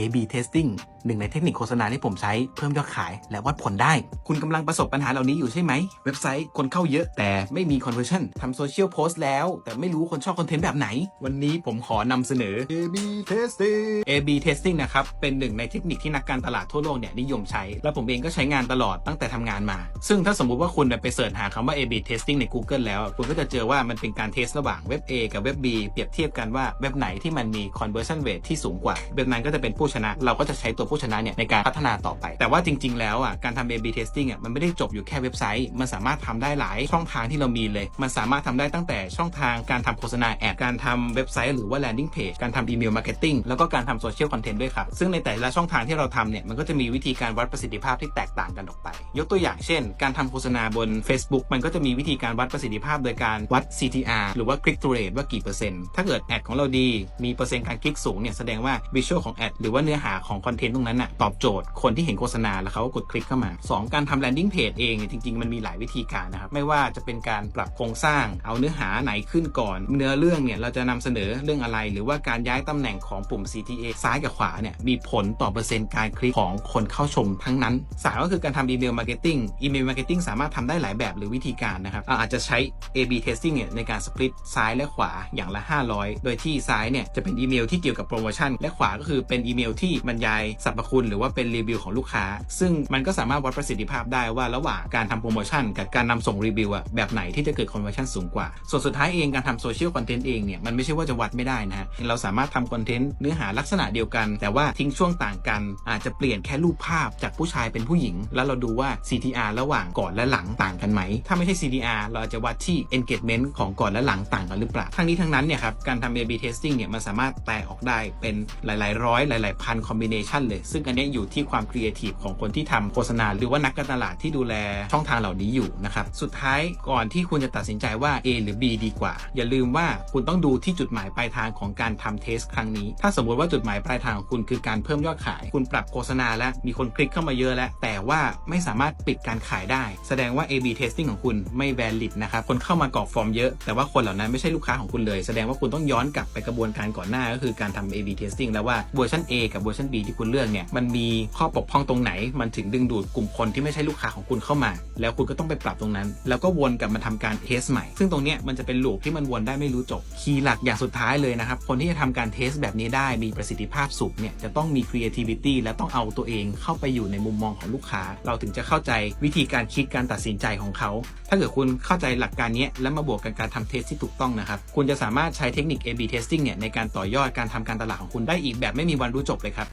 A/B testing หนึ่งในเทคนิคโฆษณาที่ผมใช้เพิ่มยอดขาย และวัดผลได้ คุณกำลังประสบปัญหาเหล่านี้อยู่ใช่ไหม เว็บไซต์คนเข้าเยอะแต่ไม่มี conversion ทำโซเชียลโพสต์แล้ว แต่ไม่รู้คนชอบคอนเทนต์แบบไหน วันนี้ผมขอนำเสนอ A/B testing A/B testing นะครับ เป็นหนึ่งในเทคนิคที่นักการตลาดทั่วโลกเนี่ยนิยมใช้ และผมเองก็ใช้งานตลอดตั้งแต่ทำงานมา ซึ่งถ้าสมมุติว่าคุณไปเสิร์ชหาคำว่า A/B testing ใน Google แล้ว คุณก็จะเจอว่ามันเป็นการเทสระหว่างเว็บ A กับเว็บ B เปรียบเทียบกันว่าเว็บไหนที่มันมี conversion rate ที่สูงกว่าเว็บนั้นก็จะเป็นผู้ชนะ เราก็จะใช้ตัวผู้ชนะเนี่ยในการพัฒนาต่อไป แต่ว่าจริง ๆ แล้วอะการทำ A/B testing อะมันไม่ได้จบอยู่แค่เว็บไซต์ มันสามารถทำได้หลายช่องทางที่เรามีเลย มันสามารถทำได้ตั้งแต่ช่องทางการทำโฆษณาแอดการทำเว็บไซต์หรือว่า landing page การทำอีเมลมาร์เก็ตติ้งแล้วก็การทำโซเชียลคอนเทนต์ด้วยครับ ซึ่งในแต่ละช่องทางที่เราทำเนี่ยมันก็จะมีวิธีการวัดประสิทธิภาพที่แตกต่างกันออกไป ยกตัวอย่างเช่น การทำโฆษณาบน Facebook มันก็จะมีวิธีการวัดประสิทธิภาพโดยการวัด CTR หรือว่า click through rate ว่ากี่เปอร์เซ็นต์ถ้าเกิดแอดของเราดีมีเปอร์เซ็นต์การคลิกสูงเนี่ยแสดงว่า visual ของแอดหรือว่าเนื้อหาของคอนเทนต์ตรงนั้นนะตอบโจทย์คนที่เห็นโฆษณาแล้วเขาก็กดคลิกเข้ามา 2 การทำ landing page เองเนี่ยจริง ๆ มันมีหลายวิธีการนะครับ ไม่ว่าจะเป็นการปรับโครงสร้าง เอาเนื้อหาไหนขึ้นก่อน เนื้อเรื่องเนี่ยเราจะนำเสนอเรื่องอะไร หรือว่าการย้ายตำแหน่งของปุ่ม CTA ซ้ายกับขวาเนี่ยมีผลต่อเปอร์เซ็นต์การคลิกของคนเข้าชมทั้งนั้นสามก็คือการทำอีเมลมาร์เก็ตติ้งอีเมลมาร์เก็ตติ้งสามารถทำได้หลายแบบหรือวิธีการนะครับอาอาจจะใช้ A/B testing เนี่ยในการสปลิตซ้ายและขวาอย่างละ 500 โดยที่ซ้ายเนี่ยจะเป็นอีเมลที่เกี่ยวกับโปรโมชั่นและขวาก็คือเป็นอีเมลที่บรรยายสรรพคุณหรือว่าเป็นรีวิวของลูกค้า ซึ่งมันก็สามารถวัดประสิทธิภาพได้ว่าระหว่างการทำโปรโมชั่นกับการนำส่งรีวิวอะแบบไหนที่จะเกิดคอนเวอร์ชันสูงกว่า ส่วนสุดท้ายเองการทำโซเชียลคอนเทนต์เองเนี่ยมันไม่ใช่ว่าจะวัดไม่ได้นะฮะเราสามารถทำคอนเทนต์เนื้อหาลักษณะเดียวกัน แต่ว่าทิ้งช่วงต่างกัน อาจจะเปลี่ยนแค่รูปภาพจากผู้ชายเป็นผู้หญิง แล้วเราดูว่า CTR ระหว่างก่อนและหลังต่างกันไหม ถ้าไม่ใช่ CTR เราอาจจะวัดที่ engagement ของก่อนและหลังต่างกันหรือเปล่า ทั้งนี้ทั้งนั้นเนี่ยครับการทำ A/B testing เนี่ยมันสามารถแตกออกได้เป็นหลาย ๆ ร้อยหลาย ๆ พันคอมบิเนชันเลยซึ่งอันนี้อยู่ที่ความครีเอทีฟของคนที่ทำโฆษณาหรือว่านักการตลาดที่ดูแลช่องทางเหล่านี้อยู่นะครับสุดท้ายก่อนที่คุณจะตัดสินใจว่า A หรือ B ดีกว่า อย่าลืมว่าคุณต้องดูที่จุดหมายปลายทางของการทำเทสครั้งนี้ ถ้าสมมติว่าจุดหมายปลายทางของคุณคือการเพิ่มยอดขาย คุณปรับโฆษณาแล้วมีคนคลิกเข้ามาเยอะแล้ว แต่ว่าไม่สามารถปิดการขายได้ แสดงว่า A/B testing ของคุณไม่ valid นะครับคนเข้ามากรอกฟอร์มเยอะ แต่ว่าคนเหล่านั้นไม่ใช่ลูกค้าของคุณเลย แสดงว่าคุณต้องย้อนกลับไปกระบวนการก่อนหน้าก็คือการทำ A/B testing แล้วว่าเวอร์ชัน A กับเวอร์ชัน B ที่คุณเลือกเนี่ยมันมีข้อบกพร่องตรงไหน มันถึงดึงดูดกลุ่มคนที่ไม่ใช่ลูกค้าของคุณเข้ามา แล้วคุณก็ต้องไปปรับตรงนั้น แล้วก็วนกลับมาทำการเทสใหม่ ซึ่งตรงเนี้ยมันจะเป็นลูปที่มันวนได้ไม่รู้จบคีย์หลักอย่างสุดท้ายเลยนะครับคนที่จะทำการเทสแบบนี้ได้มีประสิทธิภาพสูงเนี่ยจะต้องมี creativity และต้องเอาตัวเองเข้าไปอยู่ในมุมมองของลูกค้า เราถึงจะเข้าใจวิธีการคิดการตัดสินใจของเขา ถ้าเกิดคุณเข้าใจหลักการนี้แล้วมาบวกกับการทำเทสที่ถูกต้องนะครับ คุณจะสามารถใช้เทคนิค A/B testing เนี่ยในการต่อยอดการทำการตลาดของคุณได้อีกแบบไม่มีวันรู้จบเลยครับ